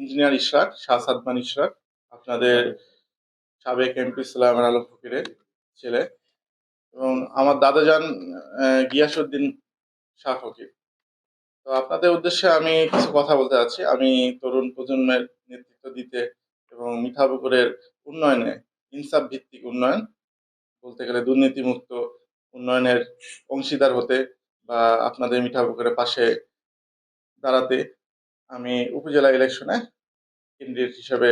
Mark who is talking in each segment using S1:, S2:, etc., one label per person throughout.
S1: engineer Ishraq Shah Sadman Ishraq আপনাদের সাবেক MP সালাম আলম ফকিরের ছেলে এবং আমার দাদা যান গিয়াসুদ্দিন শাহ ফকির তো আপনাদের উদ্দেশ্যে আমি কিছু কথা বলতে চাচ্ছি আমি তরুণ প্রজন্মের নেতৃত্ব দিতে এবং মিঠাপুকুরের উন্নয়নে ইনসাফ ভিত্তিক উন্নয়ন বলতে গেলে দুর্নীতিমুক্ত উন্নয়নের অংশীদার হতে বা আপনাদের মিঠাপুকুরের পাশে দাঁড়াতে আমি উপজেলা ইলেকশনে ক্যান্ডিডেট হিসেবে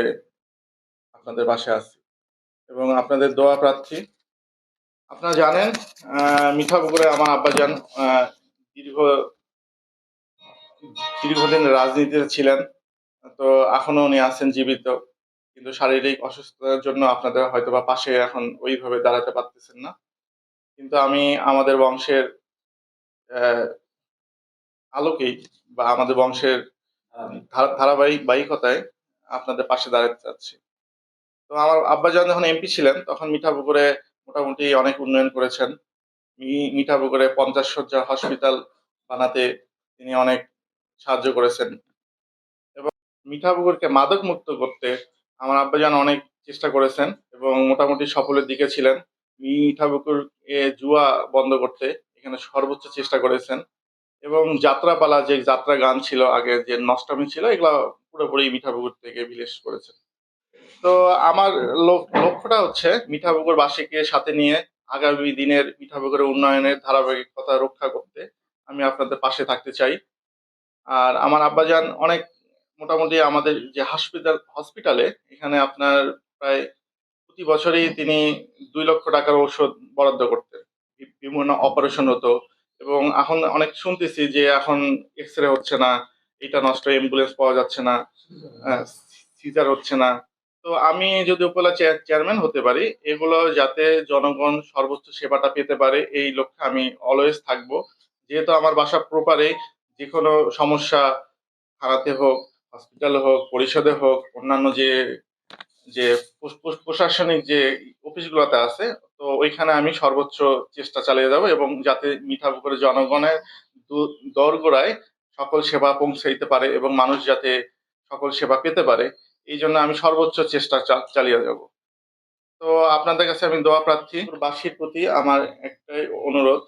S1: আপনাদের পাশে আছি এবং আপনাদের দোয়া প্রার্থী আপনারা জানেন মিঠাপুকুরে আমার আব্বা যান দীর্ঘ দীর্ঘদিন রাজনীতিতে ছিলেন তো এখনো উনি আছেন জীবিত কিন্তু শারীরিক অসুস্থতার জন্য আপনাদের হয়তো বা পাশে এখন ওইভাবে দাঁড়াতে পারতেছেন না কিন্তু আমি আমাদের বংশের আলোকেই বা আমাদের বংশের ধারাবাহিকতায় আপনাদের পাশে দাঁড়াতে চাচ্ছি তো আমার আব্বাজান যখন এমপি ছিলেন তখন মিঠাপুকুরে মোটামুটি অনেক উন্নয়ন করেছেন মিঠাপুকুরে পঞ্চাশ শয্যা হসপিটাল বানাতে তিনি অনেক সাহায্য করেছেন এবং মিঠাপুকুরকে মাদক মুক্ত করতে আমার আব্বাজান অনেক চেষ্টা করেছেন এবং মোটামুটি সফলের দিকে ছিলেন মিঠাপুকুর জুয়া বন্ধ করতে এখানে সর্বোচ্চ চেষ্টা করেছেন এবং যাত্রাপালা যে যাত্রা গান ছিল আগে যে নষ্টমী ছিল এগুলো পুরোপুরি মিঠাপুকুর থেকে ভিলেজ করেছেন তো আমার লক্ষ্যটা হচ্ছে মিঠাপুকুর বাসীকে সাথে নিয়ে আগামী দিনের মিঠাপুকুরের উন্নয়নের ধারাবাহিকতা রক্ষা করতে আমি আপনাদের পাশে থাকতে চাই আর আমার আব্বাজান অনেক মোটামুটি আমাদের যে হসপিটাল হসপিটালে এখানে আপনার প্রায় প্রতি বছরই তিনি দুই লক্ষ টাকার ওষুধ বরাদ্দ করতেন বিভিন্ন অপারেশন হতো এবং এখন অনেক শুনতেছি যে এখন এক্স রে হচ্ছে না এটা নষ্ট অ্যাম্বুলেন্স পাওয়া যাচ্ছে না সিজার হচ্ছে না তো আমি যদি উপজেলা চেয়ারম্যান হতে পারি এগুলো যাতে জনগণ সর্বোচ্চ সেবাটা পেতে পারে এই লক্ষ্যে আমি অলওয়েজ থাকব যেহেতু আমার বাসা প্রপারে যে কোনো সমস্যা হারাতে হোক হসপিটালে হোক পরিষদে হোক অন্যান্য যে যে প্রশাসনিক যে অফিসগুলোতে আছে তো ওইখানে আমি সর্বোচ্চ চেষ্টা চালিয়ে যাব এবং যাতে মিঠাপুকুরের জনগণের দরগোড়ায় সকল সেবা পৌঁছাইতে পারে এবং মানুষ যাতে সকল সেবা পেতে পারে এই জন্য আমি সর্বোচ্চ চেষ্টা চালিয়ে যাব তো আপনাদের কাছে আমি দোয়া প্রার্থী বাসীর প্রতি আমার একটাই অনুরোধ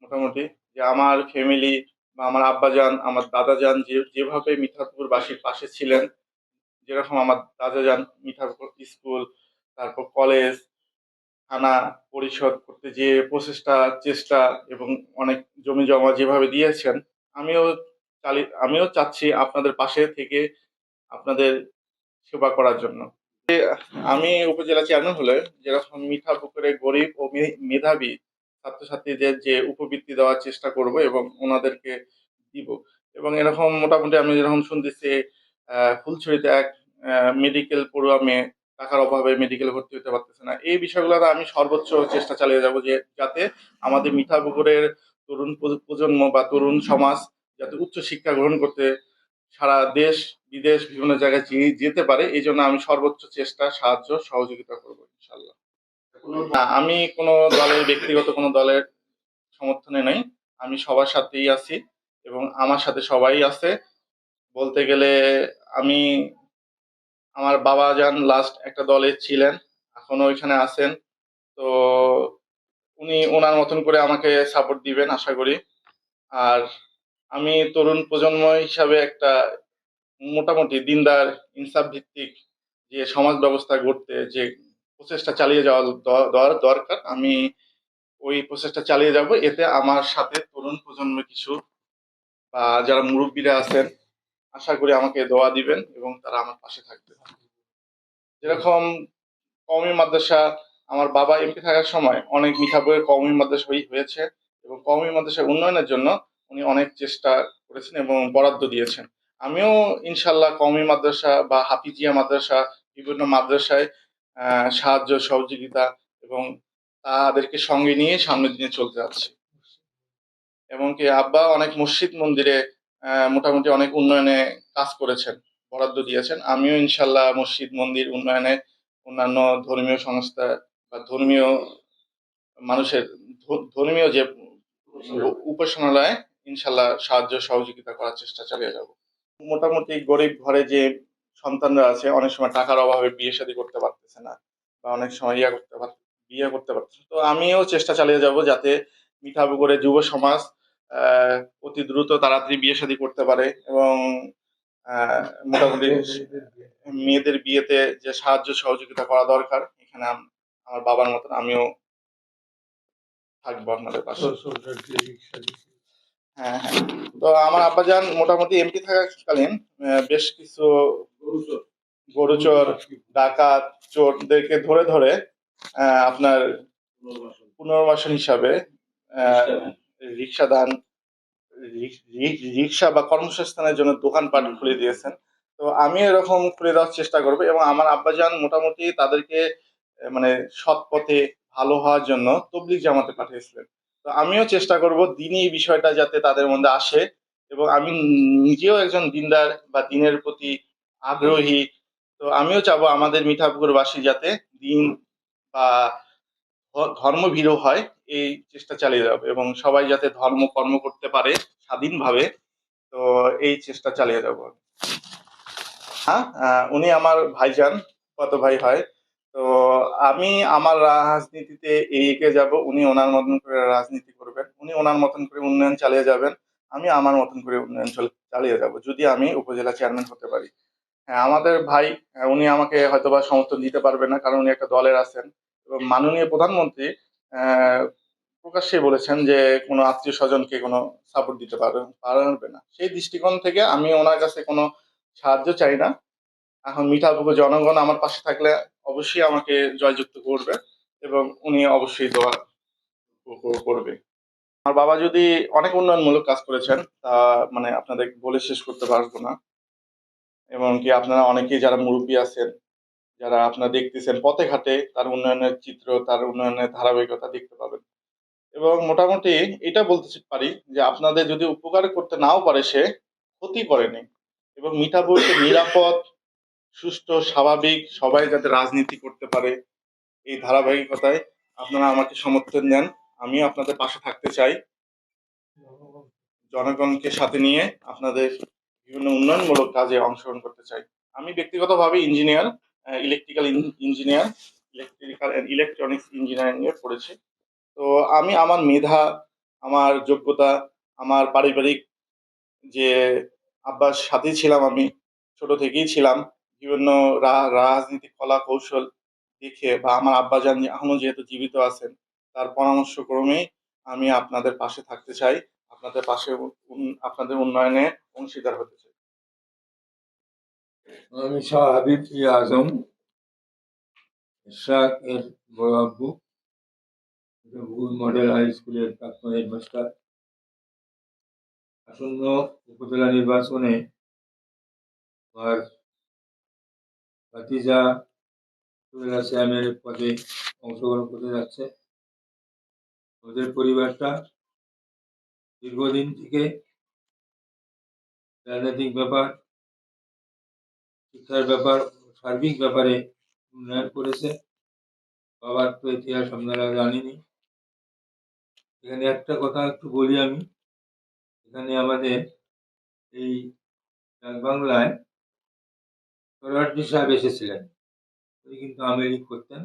S1: মোটামুটি যে আমার ফ্যামিলি বা আমার আব্বা যান আমার যান যে যেভাবে মিঠাপুকুর বাসীর পাশে ছিলেন যেরকম আমার দাদা যান মিঠাপুকুর স্কুল তারপর কলেজ আনা পরিশোধ করতে যে প্রচেষ্টা চেষ্টা এবং অনেক জমি জমা যেভাবে দিয়েছেন আমিও চালি আমিও চাচ্ছি আপনাদের পাশে থেকে আপনাদের সেবা করার জন্য আমি উপজেলা চেয়ারম্যান হলে যেরকম মিঠা পুকুরে গরিব ও মেধাবী ছাত্রছাত্রীদের যে উপবৃত্তি দেওয়ার চেষ্টা করব এবং ওনাদেরকে দিব এবং এরকম মোটামুটি আমি যেরকম শুনতেছি ফুলছড়িতে এক মেডিকেল পড়ুয়া মেয়ে টাকার অভাবে মেডিকেলে ভর্তি হতে পারতেছে না এই বিষয়গুলোতে আমি সর্বোচ্চ চেষ্টা চালিয়ে যাব যে যাতে আমাদের মিঠাপুকুরের তরুণ প্রজন্ম বা তরুণ সমাজ যাতে উচ্চ শিক্ষা গ্রহণ করতে সারা দেশ বিদেশ বিভিন্ন জায়গায় যেতে পারে এই জন্য আমি সর্বোচ্চ চেষ্টা সাহায্য সহযোগিতা করবো ইনশাল্লাহ আমি কোনো দলের ব্যক্তিগত কোনো দলের সমর্থনে নেই আমি সবার সাথেই আছি এবং আমার সাথে সবাই আছে বলতে গেলে আমি আমার বাবা যান লাস্ট একটা দলে ছিলেন এখনো ওইখানে আছেন তো উনি ওনার মতন করে আমাকে সাপোর্ট দিবেন আশা করি আর আমি তরুণ প্রজন্ম হিসাবে একটা মোটামুটি দিনদার ইনসাফ ভিত্তিক যে সমাজ ব্যবস্থা গড়তে যে প্রচেষ্টা চালিয়ে যাওয়া দরকার আমি ওই প্রচেষ্টা চালিয়ে যাব এতে আমার সাথে তরুণ প্রজন্ম কিছু বা যারা মুরব্বীরা আছেন আশা করি আমাকে দোয়া দিবেন এবং তারা আমার পাশে থাকবে যেরকম কওমি মাদ্রাসা আমার বাবা এমপি থাকার সময় অনেক মিঠা বইয়ের কওমি মাদ্রাসা হয়েছে এবং কওমি মাদ্রাসা উন্নয়নের জন্য উনি অনেক চেষ্টা করেছেন এবং বরাদ্দ দিয়েছেন আমিও ইনশাল্লাহ কওমি মাদ্রাসা বা হাফিজিয়া মাদ্রাসা বিভিন্ন মাদ্রাসায় সাহায্য সহযোগিতা এবং তাদেরকে সঙ্গে নিয়ে সামনের দিনে চলতে যাচ্ছে এবং কি আব্বা অনেক মসজিদ মন্দিরে মোটামুটি অনেক উন্নয়নে কাজ করেছেন বরাদ্দ দিয়েছেন আমিও ইনশাল্লাহ মসজিদ মন্দির উন্নয়নে অন্যান্য ধর্মীয় সংস্থা বা ধর্মীয় মানুষের ধর্মীয় যে উপাসনালয়ে ইনশাল্লাহ সাহায্য সহযোগিতা করার চেষ্টা চালিয়ে যাব মোটামুটি গরিব ঘরে যে সন্তানরা আছে অনেক সময় টাকার অভাবে বিয়ে শাদী করতে পারতেছে না বা অনেক সময় ইয়া করতে পার বিয়ে করতে পারতেছে তো আমিও চেষ্টা চালিয়ে যাব যাতে করে যুব সমাজ অতি দ্রুত তাড়াতাড়ি বিয়ে শাদী করতে পারে এবং মোটামুটি মেয়েদের বিয়েতে যে সাহায্য সহযোগিতা করা দরকার এখানে আমার বাবার মতন আমিও থাকবো আপনাদের পাশে হ্যাঁ হ্যাঁ তো আমার যান মোটামুটি এমপি থাকাকালীন বেশ কিছু গরু চোর ডাকাত চোরদেরকে ধরে ধরে আপনার পুনর্বাসন হিসাবে রিক্সা দান রিক্সা বা কর্মসংস্থানের জন্য দোকানপাট খুলে দিয়েছেন তো আমি এরকম খুলে দেওয়ার চেষ্টা করবো এবং আমার আব্বাজান মোটামুটি তাদেরকে মানে সৎ পথে ভালো হওয়ার জন্য তবলিক জামাতে পাঠিয়েছিলেন তো আমিও চেষ্টা করব দিনই এই বিষয়টা যাতে তাদের মধ্যে আসে এবং আমি নিজেও একজন দিনদার বা দিনের প্রতি আগ্রহী তো আমিও চাবো আমাদের মিঠাপুকুরবাসী যাতে দিন বা ভিড় হয় এই চেষ্টা চালিয়ে যাবে এবং সবাই যাতে ধর্ম কর্ম করতে পারে স্বাধীনভাবে তো এই চেষ্টা চালিয়ে যাব হ্যাঁ উনি আমার ভাইজান কত ভাই হয় তো আমি আমার রাজনীতিতে এই একে যাব উনি ওনার মতন করে রাজনীতি করবেন উনি ওনার মতন করে উন্নয়ন চালিয়ে যাবেন আমি আমার মতন করে উন্নয়ন চালিয়ে যাব যদি আমি উপজেলা চেয়ারম্যান হতে পারি হ্যাঁ আমাদের ভাই উনি আমাকে হয়তোবা সমর্থন দিতে পারবে না কারণ উনি একটা দলের আছেন মাননীয় প্রধানমন্ত্রী প্রকাশ্যে বলেছেন যে কোনো আত্মীয় স্বজনকে কোনো সাপোর্ট দিতে পারবে না সেই দৃষ্টিকোণ থেকে আমি ওনার কাছে কোনো সাহায্য চাই না এখন মিঠাপুকুর জনগণ আমার পাশে থাকলে অবশ্যই আমাকে জয়যুক্ত করবে এবং উনি অবশ্যই দোয়া করবে আমার বাবা যদি অনেক উন্নয়নমূলক কাজ করেছেন তা মানে আপনাদের বলে শেষ করতে পারবো না এবং কি আপনারা অনেকেই যারা মুরব্বী আছেন যারা আপনারা দেখতেছেন পথে ঘাটে তার উন্নয়নের চিত্র তার উন্নয়নের ধারাবাহিকতা দেখতে পাবেন এবং মোটামুটি এটা বলতে পারি যে আপনাদের যদি উপকার করতে নাও পারে সে ক্ষতি করেনি এবং বলতে নিরাপদ সুষ্ঠু স্বাভাবিক সবাই যাতে রাজনীতি করতে পারে এই ধারাবাহিকতায় আপনারা আমাকে সমর্থন দেন আমিও আপনাদের পাশে থাকতে চাই জনগণকে সাথে নিয়ে আপনাদের বিভিন্ন উন্নয়নমূলক কাজে অংশগ্রহণ করতে চাই আমি ব্যক্তিগতভাবে engineer electrical engineer electrical and electronics ইঞ্জিনিয়ারিংয়ে পড়েছি তো আমি আমার মেধা আমার যোগ্যতা আমার পারিবারিক যে আব্বার সাথেই ছিলাম আমি ছোট থেকেই ছিলাম বিভিন্ন রাজনীতিক কলা কৌশল দেখে বা আমার আব্বা যান এখনো যেহেতু জীবিত আছেন তার পরামর্শক্রমেই আমি আপনাদের পাশে থাকতে চাই আপনাদের পাশে আপনাদের উন্নয়নে অংশীদার হতে চাই
S2: আমি শাহ হাবিব আজম শাহ এর বড় মডেল হাই স্কুলের প্রাক্তন হেডমাস্টার আসন্ন উপজেলা নির্বাচনে আমার ভাতিজা শ্যামের পদে অংশগ্রহণ করতে যাচ্ছে আমাদের পরিবারটা দীর্ঘদিন থেকে রাজনৈতিক ব্যাপার শিক্ষার ব্যাপার সার্বিক ব্যাপারে উন্নয়ন করেছে বাবার তো ইতিহাস আপনারা জানেনি এখানে একটা কথা একটু বলি আমি এখানে আমাদের এই বাংলায় সরার্জি সাহেব এসেছিলেন উনি কিন্তু আমি লীগ করতেন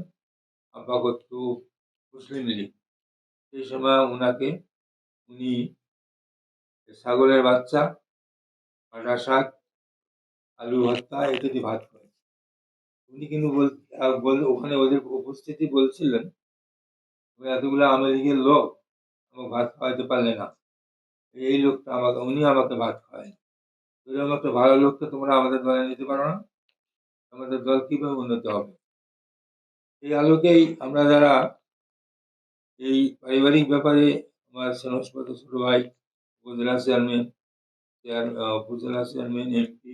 S2: আব্বা করত মুসলিম লীগ সেই সময় ওনাকে উনি ছাগলের বাচ্চা আটা শাক আলু ভর্তা ইত্যাদি ভাত খাওয়াচ্ছে উনি কিন্তু বল ওখানে ওদের উপস্থিতি বলছিলেন এতগুলো আমেরিকার লোক আমাকে ভাত খাওয়াতে পারলে না এই লোকটা আমাকে উনি আমাকে ভাত খাওয়ায় এরকম একটা ভালো তো তোমরা আমাদের দলে নিতে পারো না আমাদের দল কীভাবে উন্নত হবে এই আলোকেই আমরা যারা এই পারিবারিক ব্যাপারে আমার সেনসপত ছোট ভাই উপজেলা চেয়ারম্যান চেয়ার উপজেলা চেয়ারম্যান এমপি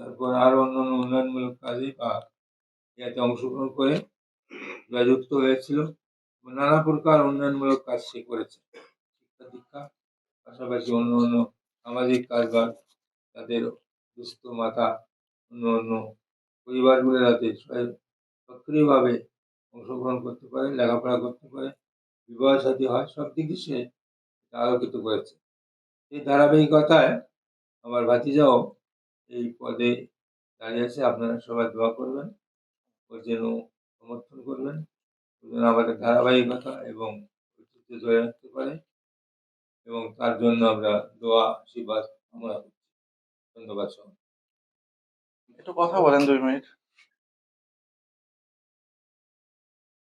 S2: তারপর আরও অন্যান্য উন্নয়নমূলক কাজে বা ইয়াতে অংশগ্রহণ করে যুক্ত হয়েছিল নানা প্রকার উন্নয়নমূলক কাজ সে করেছে শিক্ষা দীক্ষা পাশাপাশি অন্য অন্য সামাজিক কারবার তাদের দুস্থ মাতা অন্য অন্য পরিবারগুলো যাতে সক্রিয়ভাবে অংশগ্রহণ করতে পারে লেখাপড়া করতে পারে বিবাহ সাথী হয় সব দিকে সে আলোকিত করেছে এই ধারাবাহিকতায় আমার ভাতিজাও এই পদে দাঁড়িয়ে আছে আপনারা সবাই দোয়া করবেন ও জন্য সমর্থন করবেন ওর জন্য আমাদের ধারাবাহিকতা এবং ঐতিহ্য ধরে রাখতে পারে এবং তার জন্য আমরা দোয়া আশীর্বাদ আমরা ধন্যবাদ সবাই একটু কথা বলেন দুই মিনিট